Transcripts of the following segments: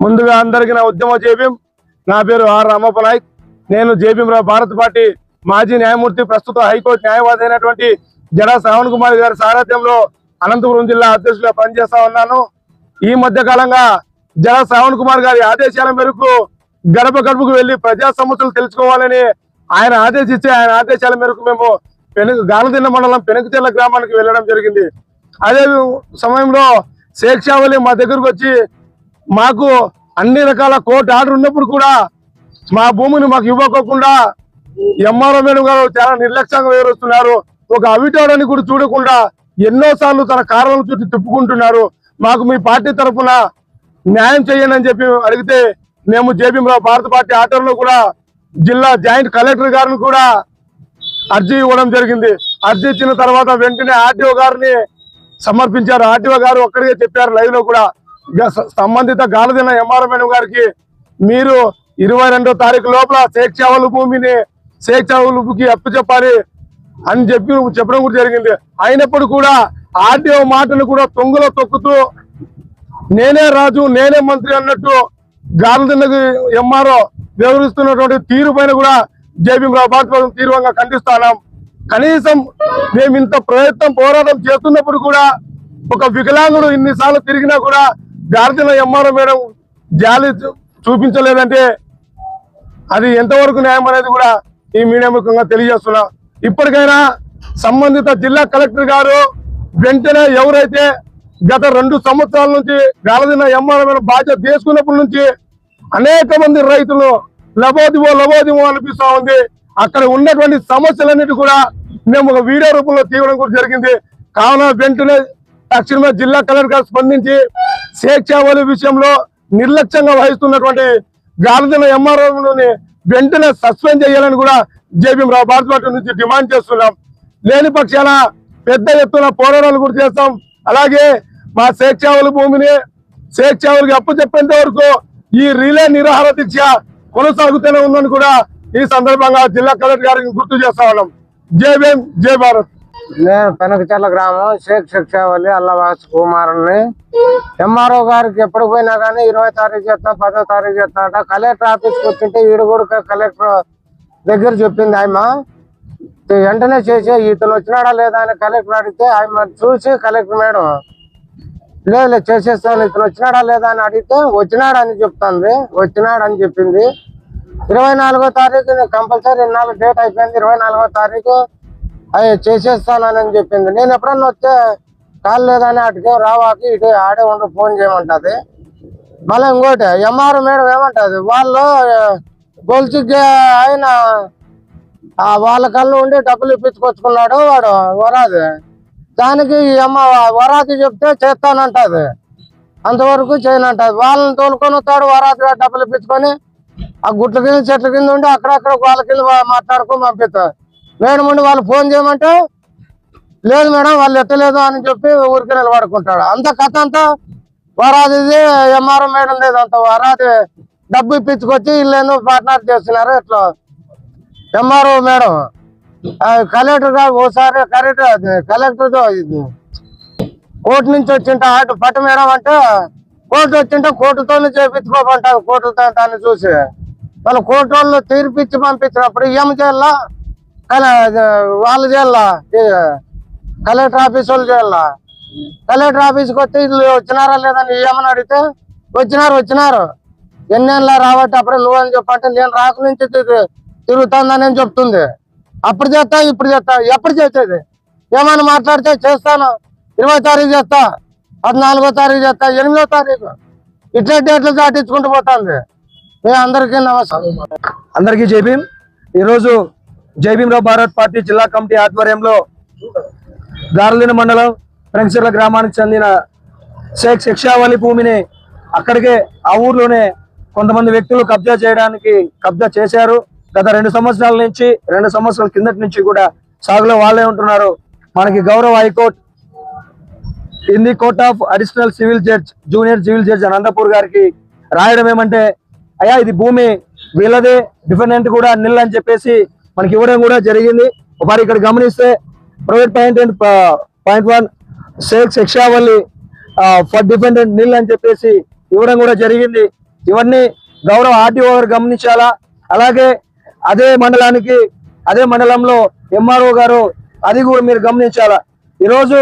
ముందుగా అందరికీ నా ఉద్యమ జేబీం నా పేరు ఆర్ రామప్ప నాయక్. నేను జేబీం రావు భారత్ పార్టీ మాజీ న్యాయమూర్తి ప్రస్తుత హైకోర్టు న్యాయవాది అయినటువంటి జడా శ్రవణ్ కుమార్ గారి సారథ్యంలో అనంతపురం జిల్లా అధ్యక్షులుగా పనిచేస్తా ఉన్నాను. ఈ మధ్య కాలంగా జడ శ్రవణ్ కుమార్ గారి ఆదేశాల మేరకు గడప గడపకు వెళ్ళి ప్రజా సమస్యలు తెలుసుకోవాలని ఆయన ఆదేశిస్తే ఆయన ఆదేశాల మేరకు మేము పెను గాలదిన్న మండలం పెనుకుచెల్ల గ్రామానికి వెళ్ళడం జరిగింది. అదే సమయంలో శేక్షావళి మా దగ్గరకు వచ్చి మాకు అన్ని రకాల కోర్టు ఆర్డర్ ఉన్నప్పుడు కూడా మా భూమిని మాకు ఇవ్వకోకుండా ఎంఆర్ఓ మేడం గారు చాలా నిర్లక్ష్యంగా వివరిస్తున్నారు ఒక అవిటాడని కూడా చూడకుండా ఎన్నోసార్లు తన కారణం చుట్టూ తిప్పుకుంటున్నారు. మాకు మీ పార్టీ తరఫున న్యాయం చేయండి అని చెప్పి అడిగితే మేము జేపీరావు భారత పార్టీ ఆటోలో కూడా జిల్లా జాయింట్ కలెక్టర్ గారిని కూడా అర్జీ ఇవ్వడం జరిగింది. అర్జీ ఇచ్చిన తర్వాత వెంటనే ఆర్డీఓ గారిని సమర్పించారు. ఆర్టీఓ గారు ఒక్కడిగా చెప్పారు లైవ్లో కూడా. ఇక సంబంధిత గాలదిన ఎంఆర్ఓ గారికి మీరు ఇరవై రెండో తారీఖు లోపల శేక్షావలు భూమిని శేక్షావలుకి అప్పు చెప్పాలి అని చెప్పి చెప్పడం కూడా జరిగింది. అయినప్పుడు కూడా ఆర్టీఓ మాటను కూడా తొంగలో తొక్కుతూ నేనే రాజు నేనే మంత్రి అన్నట్టు గాలదిన్నకు ఎంఆర్ఓ వివరిస్తున్నటువంటి తీరు పైన కూడా జేబీ భారత తీవ్రంగా ఖండిస్తున్నాం కనీసం మేము ఇంత ప్రయత్నం పోరాటం చేస్తున్నప్పుడు కూడా ఒక వికలాంగుడు ఇన్నిసార్లు తిరిగినా కూడా గార్జన ఎంఆర్ఓ మేడం జాలి చూ- చూపించలేదంటే అది ఎంతవరకు న్యాయం అనేది కూడా ఈ మీడియా ముఖంగా తెలియజేస్తున్నా. ఇప్పటికైనా సంబంధిత జిల్లా కలెక్టర్ గారు వెంటనే ఎవరైతే గత రెండు సంవత్సరాల నుంచి గాలదిన ఎంఆర్ఓ బాధ్యత తీసుకున్నప్పటి నుంచి అనేక మంది రైతులు లబోదివో లబోదివో అనిపిస్తా ఉంది. అక్కడ ఉన్నటువంటి సమస్యలన్నిటి కూడా మేము ఒక వీడియో రూపంలో తీయడం కూడా జరిగింది. కావున వెంటనే తక్షణమే జిల్లా కలెక్టర్ గారు స్పందించి శేక్షావళి విషయంలో నిర్లక్ష్యంగా వహిస్తున్నటువంటి గాలిదిన ఎంఆర్ఓని వెంటనే సస్పెండ్ చేయాలని కూడా జేబీ రావు భారత పార్టీ నుంచి డిమాండ్ చేస్తున్నాం. లేని పక్షాన పెద్ద ఎత్తున పోరాటాలు కూడా చేస్తాం. అలాగే మా శేక్షావళి భూమిని శేక్షావళికి అప్పు చెప్పేంత వరకు ఈ రిలే నిరాహార దీక్ష కొనసాగుతూనే ఉందని కూడా ఈ సందర్భంగా జిల్లా కలెక్టర్ గారికి గుర్తు చేస్తా ఉన్నాం. జై భీమ్ జై భారత్. నేను పెనకచర్ల గ్రామం షేక్ శిక్షావల్లి అల్లవాస్ కుమారుని ఎంఆర్ఓ గారికి ఎప్పుడు పోయినా కానీ ఇరవై తారీఖు చేస్తా పదో తారీఖు చేస్తా అంట. కలెక్టర్ ఆఫీస్కి వచ్చింటే ఈడు కూడా కలెక్టర్ దగ్గర చెప్పింది ఆయమ వెంటనే చేసి ఇతను వచ్చినాడా లేదా అని కలెక్టర్ అడిగితే ఆయన చూసి కలెక్టర్ మేడం లేదు లేదు చేసేస్తాను. ఇతను వచ్చినాడా లేదా అని అడిగితే వచ్చినాడని చెప్తుంది. వచ్చినాడని చెప్పింది. ఇరవై నాలుగో తారీఖు కంపల్సరీ ఇన్నాళ్ళు డేట్ అయిపోయింది. ఇరవై నాలుగో తారీఖు అవి చేసేస్తానని చెప్పింది. నేను ఎప్పుడన్నా వస్తే కాలు లేదని అటుకే రావాకి ఇటు ఆడే ఉండి ఫోన్ చేయమంటది. మళ్ళీ ఇంకోటి ఎంఆర్ మేడం ఏమంటది వాళ్ళు గొలుసు ఆయన ఆ వాళ్ళ కళ్ళు ఉండి డబ్బులు ఇప్పించుకొచ్చుకున్నాడు వాడు వరాది. దానికి ఈ అమ్మ వరాది చెప్తే చేస్తానంటది. అంతవరకు చేయనంటది. వాళ్ళని తోలుకొని వస్తాడు వరాదిగా డబ్బులు ఇప్పించుకొని ఆ గుట్ల కింద చెట్ల కింద ఉండి అక్కడక్కడ వాళ్ళ కింద వా- మాట్లాడుకో పంపిస్తారు మేడం ఉండి వాళ్ళు ఫోన్ చేయమంటే లేదు మేడం వాళ్ళు ఎత్తలేదు అని చెప్పి ఊరికి నిలబడుకుంటాడు. అంత కథ అంతా వరాది ఎంఆర్ఓ మేడం లేదు అంత వరాది. డబ్బు ఇప్పించుకొచ్చి ఇల్లేందుకు పార్ట్నర్ చేస్తున్నారు ఇట్లా. ఎంఆర్ఓ మేడం కలెక్టర్ గారు ఓసారి కలెక్టర్ అది కోర్టు నుంచి వచ్చింట అటు పట్టు మేడం అంటే కోర్టు వచ్చింటే కోర్టుతోనే చేపించుకోమంటారు కోర్టుతో దాన్ని చూసి. వాళ్ళ కోటోళ్ళు తీర్పిచ్చి పంపించినప్పుడు ఏం చేయాలా? కల వాళ్ళు చేయాలా? కలెక్టర్ ఆఫీస్ వాళ్ళు చేయాలా? కలెక్టర్ ఆఫీస్కి వస్తే వీళ్ళు వచ్చినారా లేదని ఏమని అడిగితే వచ్చినారు వచ్చినారు. ఎన్నేళ్ళ రాబట్టి అప్పుడే నువ్వని చెప్పంటే నేను రాక నుంచి తిరుగుతుందని చెప్తుంది. అప్పుడు చేస్తా ఇప్పుడు చేస్తా ఎప్పుడు చేసేది? ఏమైనా మాట్లాడితే చేస్తాను. ఇరవై తారీఖు చేస్తా పద్నాలుగో తారీఖు చేస్తా ఎనిమిదో తారీఖు. ఇట్లా డేట్లు దాటించుకుంటూ పోతుంది. అందరికీ నమస్కారం. అందరికీ జై భీమ్. ఈరోజు జై భీమ్రావు భారత్ పార్టీ జిల్లా కమిటీ ఆధ్వర్యంలో గారలిన మండలం ప్రెంక్చర్ల గ్రామానికి చెందిన షేక్ శిక్షావళి భూమిని అక్కడికే ఆ ఊర్లోనే కొంతమంది వ్యక్తులు కబ్జా చేయడానికి కబ్జా చేశారు. గత రెండు సంవత్సరాల నుంచి రెండు సంవత్సరాల కిందటి నుంచి కూడా సాగులో వాళ్ళే ఉంటున్నారు. మనకి గౌరవ high court in the court of additional civil judge junior civil judge Anantapur గారికి రాయడం ఏమంటే అయ్యా ఇది భూమి వీళ్ళదే డిఫెండెంట్ కూడా నిల్ అని చెప్పేసి మనకి ఇవ్వడం కూడా జరిగింది. మరి ఇక్కడ గమనిస్తే private point and point one Shaik శిక్షావల్లి for defendant nil అని చెప్పేసి ఇవ్వడం కూడా జరిగింది. ఇవన్నీ గౌరవ ఆర్టీఓ గారు గమనించాలా? అలాగే అదే మండలానికి అదే మండలంలో ఎంఆర్ఓ గారు అది కూడా మీరు గమనించాలా? ఈరోజు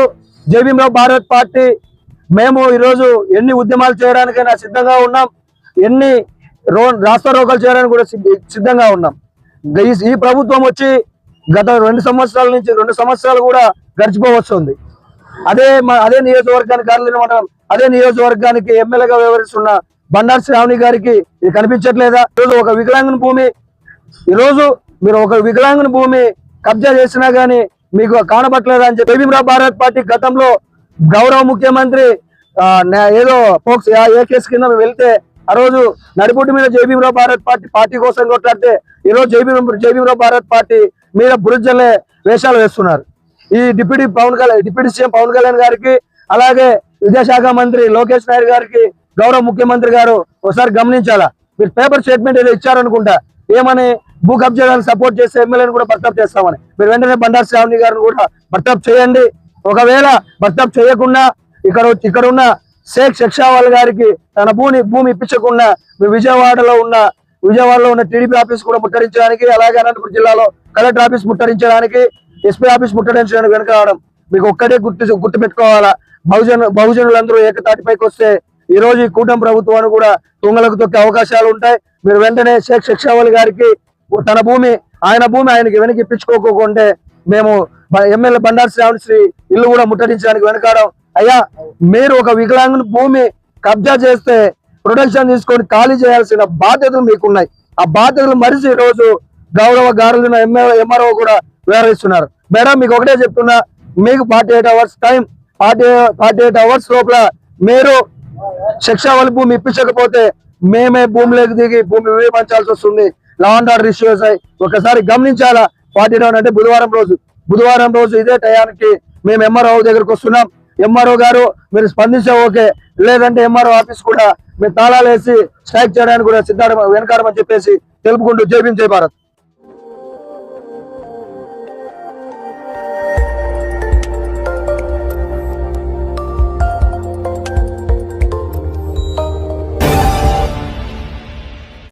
జేబీఎంరావు భారత్ పార్టీ మేము ఈరోజు ఎన్ని ఉద్యమాలు చేయడానికైనా సిద్ధంగా ఉన్నాం. ఎన్ని రో రాస్తా రోకలు చేయడానికి కూడా సిద్ధంగా ఉన్నాం. ఈ- ప్రభుత్వం వచ్చి గత రెండు సంవత్సరాల నుంచి రెండు సంవత్సరాలు కూడా గడిచిపోవస్తుంది అదే మా అదే నియోజకవర్గానికి కార్యాలయం మనం అదే నియోజకవర్గానికి ఎమ్మెల్యేగా వ్యవహరిస్తున్న బండారు శ్రావణి గారికి ఇది కనిపించట్లేదా? ఈరోజు ఒక వికలాంగుని భూమి ఈరోజు మీరు ఒక వికలాంగుని భూమి కబ్జా చేసినా గానీ మీకు కానబట్టలేదా అని చెప్పి భీమరావు భారత్ పార్టీ గతంలో గౌరవ ముఖ్యమంత్రి ఏదో ఫోక్స్ ఏ కేసు కింద వెళ్తే ఆ రోజు నడిపుట్టు మీద జేబీరావు భారత్ పార్టీ పార్టీ కోసం కొట్లాడితే ఈ రోజు జేబీ జేబీరావు భారత్ పార్టీ మీద బురుజల్లే వేషాలు వేస్తున్నారు. ఈ deputy Pawan Kalyan deputy CM Pawan Kalyan గారికి అలాగే విద్యాశాఖ మంత్రి లోకేష్ నాయుడు గారికి గౌరవ ముఖ్యమంత్రి గారు ఒకసారి గమనించాలా? మీరు పేపర్ స్టేట్మెంట్ ఏదో ఇచ్చారనుకుంటా. ఏమని భూ కబ్జాలను సపోర్ట్ చేసే ఎమ్మెల్యేని కూడా బర్తప్ చేస్తామని. మీరు వెంటనే బండారు శ్రావణి గారిని కూడా బర్తప్ చేయండి. ఒకవేళ బర్తప్ చేయకుండా ఇక్కడ ఇక్కడ ఉన్న షేక్ షక్షావాల్ గారికి తన భూమి భూమి ఇప్పించకుండా మీ విజయవాడలో ఉన్న విజయవాడలో ఉన్న టీడీపీ ఆఫీస్ కూడా ముట్టడించడానికి అలాగే అనంతపురం జిల్లాలో కలెక్టర్ ఆఫీస్ ముట్టడించడానికి ఎస్పీ ఆఫీస్ ముట్టడించడానికి వెనక రావడం. మీకు ఒక్కటే గుర్తు గుర్తు పెట్టుకోవాలా బహుజన బహుజనులందరూ ఏకతాటిపైకి వస్తే ఈ రోజు ఈ కూటమి ప్రభుత్వాన్ని కూడా తుంగలకు తొక్కే అవకాశాలు ఉంటాయి. మీరు వెంటనే షేక్ షక్షావల్ గారికి తన భూమి ఆయన భూమి ఆయనకి వెనక్కి ఇప్పించుకోకుంటే మేము ఎమ్మెల్యే బండారు శ్రావణ్ శ్రీ ఇల్లు కూడా ముట్టడించడానికి వెనకాడం అయ్యా మీరు ఒక వికలాంగుని భూమి కబ్జా చేస్తే ప్రొటెక్షన్ తీసుకొని ఖాళీ చేయాల్సిన బాధ్యతలు మీకున్నాయి. ఆ బాధ్యతలు మరిచి రోజు గౌరవ గారులు ఎంఆర్ఓ కూడా వివరిస్తున్నారు. మేడం మీకు ఒకటే చెప్తున్నా మీకు forty eight hours time forty forty eight hours లోపల మీరు శిక్షావళి భూమి ఇప్పించకపోతే మేమే భూమిలోకి దిగి భూమి విమర్చాల్సి వస్తుంది. లా అండ్ ఆర్డర్ ఇష్యూస్ అయి ఒకసారి గమనించాలా? ఫార్టీ డౌన్ అంటే బుధవారం రోజు. బుధవారం రోజు ఇదే టయానికి మేము ఎంఆర్ఓ దగ్గరకు వస్తున్నాం. ఎంఆర్ఓ గారు మీరు స్పందించే ఓకే. లేదంటే ఎంఆర్ఓ ఆఫీస్ కూడా మీరు తాళాలు వేసి స్ట్రైక్ చేయడానికి కూడా సిద్ధాడ వెనకాడమని చెప్పేసి తెలుపుకుంటూ జై భీమ్ జై భారత్.